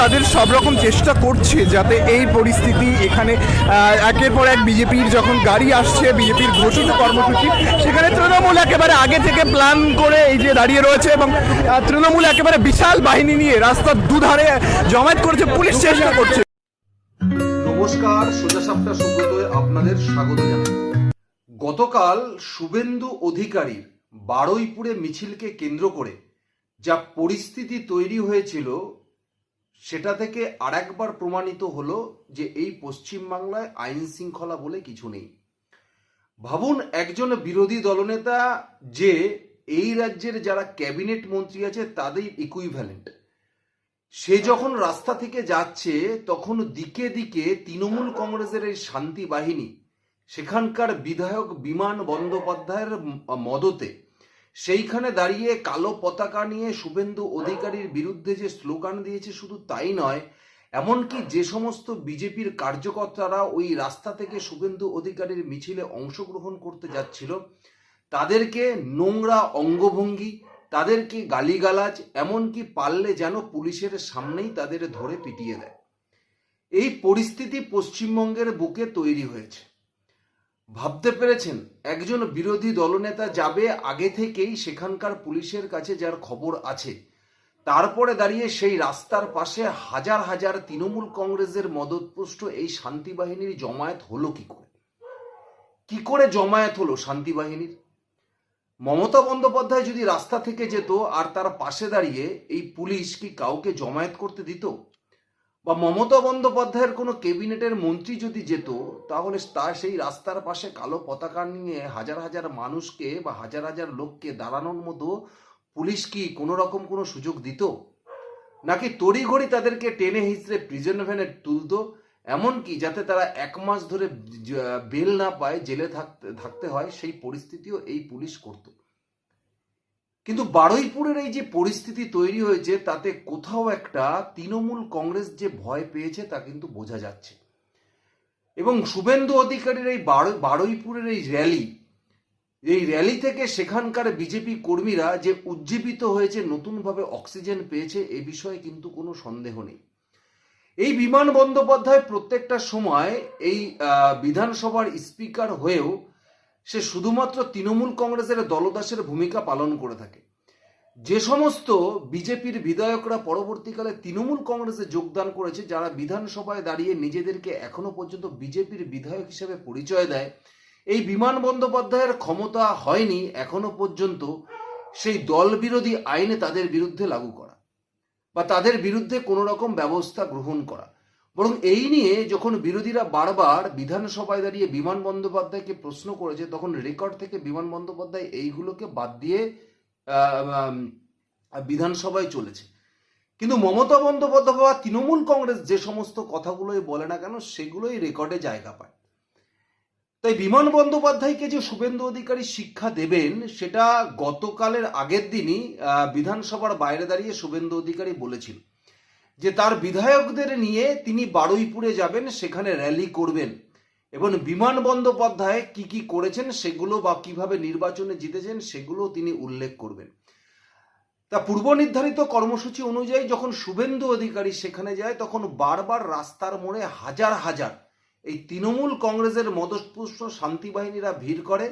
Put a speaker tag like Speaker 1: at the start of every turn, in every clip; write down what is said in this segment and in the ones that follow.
Speaker 1: তাদের সব রকম চেষ্টা করছে যাতে এই পরিস্থিতি এখানে একের পর এক বিজেপির যখন গাড়ি আসছে, বিজেপির ঘোষিত কর্মসূচি, সেখানে তৃণমূল একেবারে আগে থেকে প্ল্যান করে এই যে দাঁড়িয়ে রয়েছে এবং তৃণমূল একেবারে বিশাল বাহিনী নিয়ে রাস্তার দুধারে জমায়েত করেছে, পুলিশ চেষ্টা করছে।
Speaker 2: নমস্কার, সোজা সাপটা সুব্রতয়ে আপনাদের স্বাগত জানাই। গতকাল শুভেন্দু অধিকারীর বারুইপুরে মিছিলকে কেন্দ্র করে যা পরিস্থিতি তৈরি হয়েছিল সেটা থেকে আরেকবার প্রমাণিত হলো যে এই পশ্চিমবাংলায় আইন শৃঙ্খলা বলে কিছু নেই। ভাবুন, একজন বিরোধী দলনেতা যে এই রাজ্যের যারা ক্যাবিনেট মন্ত্রী আছে তাদের ইকুইভ্যালেন্ট সে যখন রাস্তা থেকে যাচ্ছে, তখন দিকে দিকে তৃণমূল কংগ্রেসের এই শান্তি বাহিনী, সেখানকার বিধায়ক বিমান বন্দ্যোপাধ্যায়ের মদতে সেইখানে দাঁড়িয়ে কালো পতাকা নিয়ে শুভেন্দু অধিকারীর বিরুদ্ধে যে স্লোগান দিয়েছে শুধু তাই নয়, এমনকি যে সমস্ত বিজেপির কার্যকর্তারা ওই রাস্তা থেকে শুভেন্দু অধিকারীর মিছিলে অংশগ্রহণ করতে যাচ্ছিল, তাদেরকে নোংরা অঙ্গভঙ্গি, তাদেরকে গালিগালাজ, এমনকি পারলে যেন পুলিশের সামনেই তাদের ধরে পিটিয়ে দেয়। এই পরিস্থিতি পশ্চিমবঙ্গের বুকে তৈরি হয়েছে। ভাবতে পেরেছেন? একজন বিরোধী দলনেতা যাবে আগে থেকেই সেখানকার পুলিশের কাছে যার খবর আছে। তারপরে দাঁড়িয়ে সেই রাস্তার পাশে হাজার হাজার তৃণমূল কংগ্রেসের মদতপুষ্ট এই শান্তি বাহিনীর জমায়েত হলো কি করে? কি করে জমায়েত হলো শান্তি বাহিনীর মমতা বন্দ্যোপাধ্যায় যদি রাস্তা থেকে যেত আর তার পাশে দাঁড়িয়ে এই পুলিশ কি কাউকে জমায়েত করতে দিত? বা মমতা বন্দ্যোপাধ্যায়ের কোনো ক্যাবিনেটের মন্ত্রী যদি যেত, তাহলে তা সেই রাস্তার পাশে কালো পতাকা নিয়ে হাজার হাজার মানুষকে বা হাজার হাজার লোককে দাঁড়ানোর মতো পুলিশ কি কোনো রকম কোনো সুযোগ দিত? নাকি তড়িঘড়ি তাদেরকে টেনে হিসড়ে প্রিজন ভ্যানে তুলতো? এমনকি যাতে তারা এক মাস ধরে বেল না পায়, জেলে থাকতে থাকতে হয়, সেই পরিস্থিতিও এই পুলিশ করত। কিন্তু বারুইপুরের এই যে পরিস্থিতি তৈরি হয়েছে, তাতে কোথাও একটা তৃণমূল কংগ্রেস যে ভয় পেয়েছে তা কিন্তু বোঝা যাচ্ছে। এবং শুভেন্দু অধিকারীর এই বারু- বারুইপুরের এই র্যালি এই র্যালি থেকে সেখানকার বিজেপি কর্মীরা যে উজ্জীবিত হয়েছে, নতুনভাবে অক্সিজেন পেয়েছে, এ বিষয়ে কিন্তু কোনো সন্দেহ নেই। এই বিমান বন্দ্যোপাধ্যায় প্রত্যেকটা সময় এই বিধানসভার স্পিকার হয়েও সে শুধুমাত্র তৃণমূল কংগ্রেসের দলদাসের ভূমিকা পালন করে থাকে। যে সমস্ত বিজেপির বিধায়করা পরবর্তীকালে তৃণমূল কংগ্রেসে যোগদান করেছে, যারা বিধানসভায় দাঁড়িয়ে নিজেদেরকে এখনও পর্যন্ত বিজেপির বিধায়ক হিসেবে পরিচয় দেয়, এই বিমান বন্দ্যোপাধ্যায়ের ক্ষমতা হয়নি এখনও পর্যন্ত সেই দল বিরোধী আইনে তাদের বিরুদ্ধে লাগু করা বা তাদের বিরুদ্ধে কোনো রকম ব্যবস্থা গ্রহণ করা। বরং এই নিয়ে যখন বিরোধীরা বারবার বিধানসভায় দাঁড়িয়ে বিমান বন্দ্যোপাধ্যায়কে প্রশ্ন করেছে, তখন রেকর্ড থেকে বিমান বন্দ্যোপাধ্যায় এইগুলোকে বাদ দিয়ে বিধানসভায় চলেছে। কিন্তু মমতা বন্দ্যোপাধ্যায় বা তৃণমূল কংগ্রেস যে সমস্ত কথাগুলোই বলে না কেন, সেগুলোই রেকর্ডে জায়গা পায়। তাই বিমান বন্দ্যোপাধ্যায়কে যে শুভেন্দু অধিকারী শিক্ষা দেবেন, সেটা গতকালের আগের দিনই বিধানসভার বাইরে দাঁড়িয়ে শুভেন্দু অধিকারী বলেছিল। যে তার বিধায়কদের নিয়ে তিনি বারুইপুরে যাবেন, সেখানে র্যালি করবেন। এবং বিমান বন্দ্যোপাধ্যায় কি কি করেছেন সেগুলো বা কীভাবে নির্বাচনে জিতেছেন সেগুলো তিনি উল্লেখ করবেন। তা পূর্ব নির্ধারিত কর্মসূচি অনুযায়ী যখন শুভেন্দু অধিকারী সেখানে যায়, তখন বারবার রাস্তার মোড়ে হাজার হাজার এই তৃণমূল কংগ্রেসের মদতপুষ্ট শান্তি বাহিনীরা ভিড় করে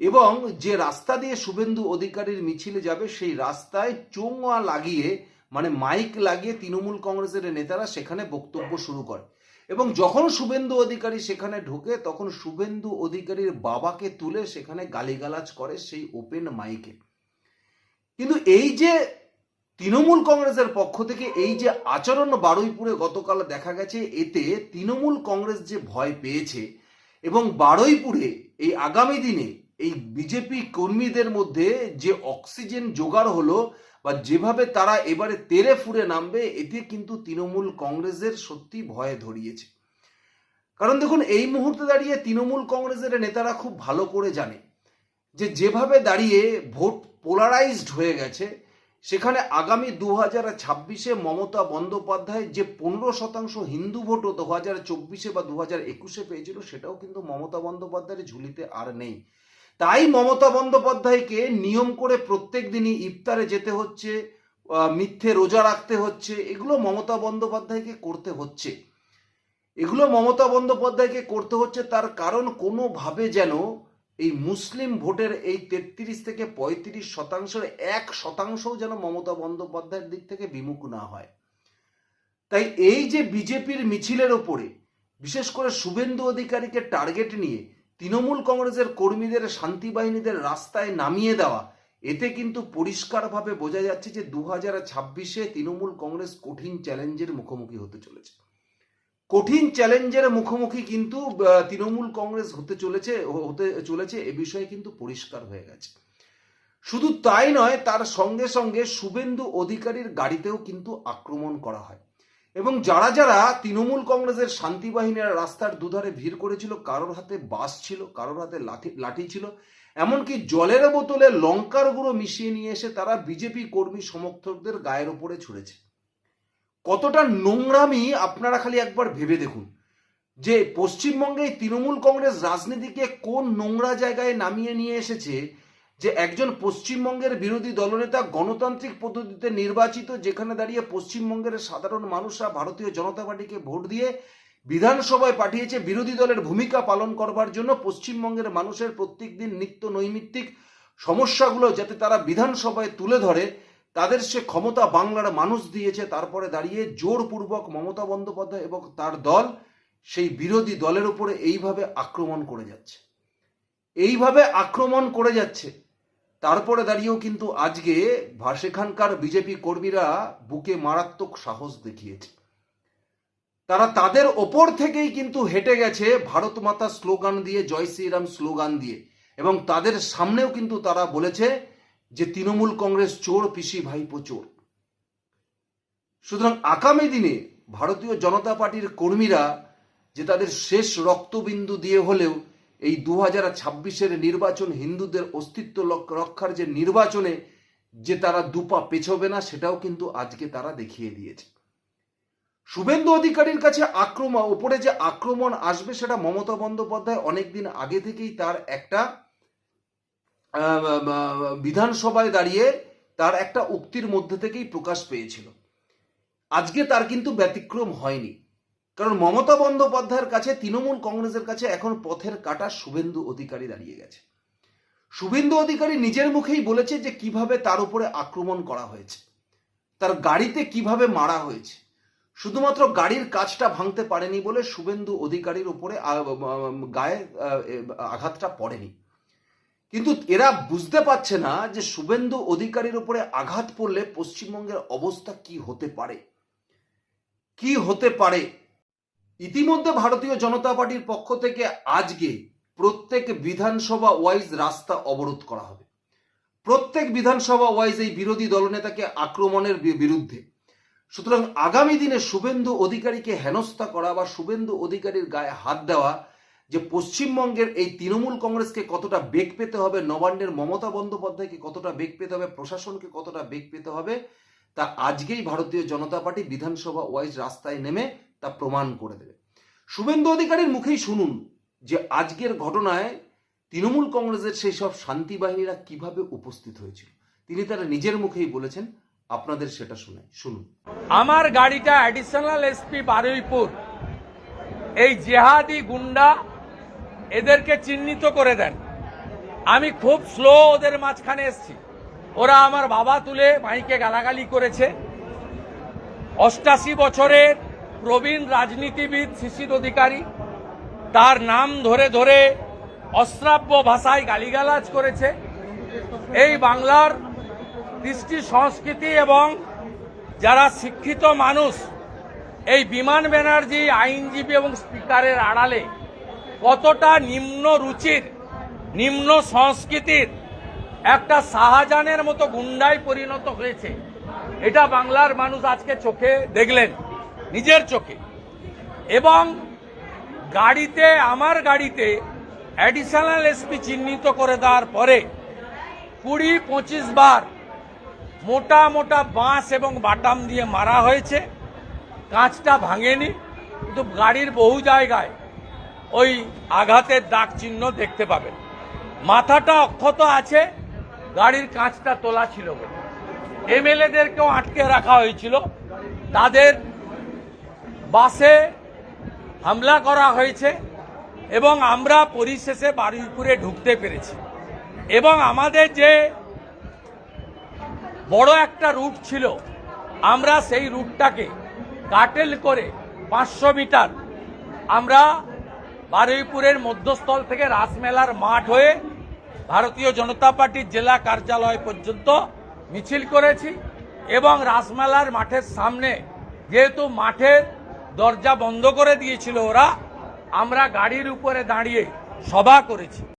Speaker 2: এবং যে রাস্তা দিয়ে শুভেন্দু অধিকারীর মিছিলে যাবে, সেই রাস্তায় চোঙা লাগিয়ে মানে মাইক লাগিয়ে তৃণমূল কংগ্রেসের নেতারা সেখানে বক্তব্য শুরু করে। এবং যখন শুভেন্দু অধিকারী সেখানে ঢোকে, তখন শুভেন্দু অধিকারীর বাবাকে তুলে সেখানে গালিগালাজ করে সেই ওপেন মাইকে কিন্তু এই যে তৃণমূল কংগ্রেসের পক্ষ থেকে এই যে আচরণ বারুইপুরে গতকাল দেখা গেছে, এতে তৃণমূল কংগ্রেস যে ভয় পেয়েছে এবং বারুইপুরে এই আগামী দিনে এই বিজেপি কর্মীদের মধ্যে যে অক্সিজেন জোগাড় হলো বা যেভাবে তারা এবারে তেরে ফুরে নামবে, এতে কিন্তু তৃণমূল কংগ্রেসের সত্যি ভয়ে ধরিয়েছে। কারণ দেখুন, এই মুহূর্তে দাঁড়িয়ে তৃণমূল কংগ্রেসের নেতারা খুব ভালো করে জানে যে যেভাবে দাঁড়িয়ে ভোট পোলারাইজড হয়ে গেছে, সেখানে আগামী দু হাজার ছাব্বিশে মমতা বন্দ্যোপাধ্যায় যে পনেরো শতাংশ হিন্দু ভোটও দু হাজার চব্বিশে বা দু হাজার একুশে পেয়েছিল, সেটাও কিন্তু মমতা বন্দ্যোপাধ্যায়ের ঝুলিতে আর নেই। তাই মমতা বন্দ্যোপাধ্যায়কে নিয়ম করে প্রত্যেক দিনই ইফতারে যেতে হচ্ছে মিথ্যে রোজা রাখতে হচ্ছে, এগুলো মমতা বন্দ্যোপাধ্যায়কে করতে হচ্ছে। এগুলো মমতা বন্দ্যোপাধ্যায়কে করতে হচ্ছে তার কারণ কোনোভাবে যেন এই মুসলিম ভোটের এই তেত্রিশ থেকে পঁয়ত্রিশ শতাংশের এক শতাংশও যেন মমতা বন্দ্যোপাধ্যায়ের দিক থেকে বিমুখ না হয়। তাই এই যে বিজেপির মিছিলের ওপরে, বিশেষ করে শুভেন্দু অধিকারীকে টার্গেট নিয়ে তৃণমূল কংগ্রেসের কর্মীদের শান্তি বাহিনীদের রাস্তায় নামিয়ে দেওয়া, এতে কিন্তু পরিষ্কারভাবে বোঝা যাচ্ছে যে দু হাজার ছাব্বিশে তৃণমূল কংগ্রেস কঠিন চ্যালেঞ্জের মুখোমুখি হতে চলেছে। কঠিন চ্যালেঞ্জের মুখোমুখি কিন্তু তৃণমূল কংগ্রেস হতে চলেছে হতে চলেছে, এ বিষয়ে কিন্তু পরিষ্কার হয়ে গেছে। শুধু তাই নয়, তার সঙ্গে সঙ্গে শুভেন্দু অধিকারীর গাড়িতেও কিন্তু আক্রমণ করা হয়। এবং যারা যারা তৃণমূল কংগ্রেসের শান্তি বাহিনীরা রাস্তার দুধারে ভিড় করেছিল, কারোর হাতে বাস ছিল, কারোর হাতে লাঠি লাঠি ছিল, এমনকি জলের বোতলে লঙ্কার গুঁড়ো মিশিয়ে নিয়ে এসে তারা বিজেপি কর্মী সমর্থকদের গায়ের ওপরে ছুড়েছে। কতটা নোংরামি আপনারা খালি একবার ভেবে দেখুন, যে পশ্চিমবঙ্গে তৃণমূল কংগ্রেস রাজনীতিকে কোন নোংরা জায়গায় নামিয়ে নিয়ে এসেছে যে একজন পশ্চিমবঙ্গের বিরোধী দলনেতা গণতান্ত্রিক পদ্ধতিতে নির্বাচিত, যেখানে দাঁড়িয়ে পশ্চিমবঙ্গের সাধারণ মানুষরা ভারতীয় জনতা পার্টিকে ভোট দিয়ে বিধানসভায় পাঠিয়েছে, বিরোধী দলের ভূমিকা পালন করবার জন্য পশ্চিমবঙ্গের মানুষের প্রত্যেক দিন নিত্য নৈমিত্তিক সমস্যাগুলো যাতে তারা বিধানসভায় তুলে ধরে, তাদের সে ক্ষমতা বাংলার মানুষ দিয়েছে। তারপরে দাঁড়িয়ে জোরপূর্বক মমতা বন্দ্যোপাধ্যায় এবং তার দল সেই বিরোধী দলের উপরে এইভাবে আক্রমণ করে যাচ্ছে। এইভাবে আক্রমণ করে যাচ্ছে। তারপরে দাঁড়িয়েও কিন্তু আজকে সেখানকার বিজেপি কর্মীরা বুকে মারাত্মক সাহস দেখিয়েছে। তারা তাদের ওপর থেকেই কিন্তু হেঁটে গেছে ভারত মাতা স্লোগান দিয়ে, জয় শ্রীরাম স্লোগান দিয়ে। এবং তাদের সামনেও কিন্তু তারা বলেছে যে তৃণমূল কংগ্রেস চোর, পিসি, ভাইপো চোর। সুতরাং আগামী দিনে ভারতীয় জনতা পার্টির কর্মীরা যে তাদের শেষ রক্তবিন্দু দিয়ে হলেও এই দু হাজার ছাব্বিশের নির্বাচন হিন্দুদের অস্তিত্ব রক্ষার যে নির্বাচনে যে তারা দুপা পেছবে না, সেটাও কিন্তু আজকে তারা দেখিয়ে দিয়েছে। শুভেন্দু অধিকারীর কাছে আক্রমণ, ওপরে যে আক্রমণ আসবে সেটা মমতা বন্দ্যোপাধ্যায় অনেকদিন আগে থেকেই তার একটা বিধানসভায় দাঁড়িয়ে তার একটা উক্তির মধ্যে থেকেই প্রকাশ পেয়েছিল। আজকে তার কিন্তু ব্যতিক্রম হয়নি। কারণ মমতা বন্দ্যোপাধ্যায়ের কাছে, তৃণমূল কংগ্রেসের কাছে এখন পথের কাটা শুভেন্দু অধিকারী দাঁড়িয়ে গেছে। শুভেন্দু অধিকারী নিজের মুখেই বলেছে যে কীভাবে তার উপরে আক্রমণ করা হয়েছে, তার গাড়িতে কীভাবে মারা হয়েছে। শুধুমাত্র গাড়ির কাজটা ভাঙতে পারেনি বলে শুভেন্দু অধিকারীর উপরে গায়ে আঘাতটা পড়েনি। কিন্তু এরা বুঝতে পারছে না যে শুভেন্দু অধিকারীর উপরে আঘাত পড়লে পশ্চিমবঙ্গের অবস্থা কি হতে পারে। কি হতে পারে? ইতিমধ্যে ভারতীয় জনতা পার্টির পক্ষ থেকে আজকে প্রত্যেক বিধানসভা ওয়াইজ রাস্তা অবরোধ করা হবে। প্রত্যেক বিধানসভা ওয়াইজ এই বিরোধী দলনেতাকে আক্রমণের বিরুদ্ধে। সুতরাং আগামী দিনে শুভেন্দু অধিকারীকে হেনস্থা করা বা শুভেন্দু অধিকারীর গায়ে হাত দেওয়া যে পশ্চিমবঙ্গের এই তৃণমূল কংগ্রেসকে কতটা বেগ পেতে হবে, নবান্নের মমতা বন্দ্যোপাধ্যায়কে কতটা বেগ পেতে হবে, প্রশাসনকে কতটা বেগ পেতে হবে, তা আজকেই ভারতীয় জনতা পার্টি বিধানসভা ওয়াইজ রাস্তায় নেমে তা প্রমাণ করে দেবে। শুভেন্দু অধিকারীর মুখেই শুনুন যে আজকের ঘটনায় তৃণমূল কংগ্রেসের সেই সব শান্তি বাহিনীরা কীভাবে উপস্থিত হয়েছিল। তিনি তারা নিজের মুখেই বলেছেন, আপনাদের সেটা শুনে শুনুন।
Speaker 3: আমার গাড়িটা অ্যাডিশনাল এসপি বারুইপুর। এই জেহাদি গুন্ডা এদেরকে চিহ্নিত করে দেন। আমি খুব স্লো ওদের মাঝখানে এসছি। ওরা আমার বাবা তুলে মাইকে গালাগালি করেছে। অষ্টাশি বছরের প্রবীণ রাজনীতিবিদ শিশির অধিকারী। তার নাম ধরে ধরে অশ্রাব্য ভাষায় গালিগালাজ করেছে। এই বাংলার কৃষ্টি সংস্কৃতি এবং যারা শিক্ষিত মানুষ, এই বিমান ব্যানার্জি, আইনজীবী এবং স্পিকারের আড়ালে কতটা নিম্ন রুচির, নিম্ন সংস্কৃতির একটা শাহজাহানের মতো গুন্ডায় পরিণত হয়েছে, এটা বাংলার মানুষ আজকে চোখে দেখলেন। নিজের চোখে। এবং গাড়িতে, আমার গাড়িতে অ্যাডিশনাল এসপি চিহ্নিত করে দেওয়ার পরে কুড়ি, পঁচিশ বার মোটা মোটা বাঁশ এবং বাটাম দিয়ে মারা হয়েছে। কাঁচটা ভাঙেনি, কিন্তু গাড়ির বহু জায়গায় ওই আঘাতের দাগ চিহ্ন দেখতে পাবেন। মাথাটা অক্ষত আছে, গাড়ির কাঁচটা তোলা ছিল বলে। এমএলএদেরকেও আটকে রাখা হয়েছিল। তাদের বাসে হামলা করা হয়েছে এবং আমরা পরিশেষে বারুইপুরে ঢুকতে পেরেছি। এবং আমাদের যে বড় একটা রুট ছিল, আমরা সেই রুটটাকে কাটেল করে পাঁচশো মিটার আমরা বারুইপুরের মধ্যস্থল থেকে রাসমেলার মাঠ হয়ে ভারতীয় জনতা পার্টির জেলা কার্যালয় পর্যন্ত মিছিল করেছি এবং রাসমেলার মাঠের সামনে যেহেতু মাঠের দরজা বন্ধ করে দিয়েছিল ওরা। আমরা গাড়ির উপরে দাঁড়িয়ে সভা করেছি।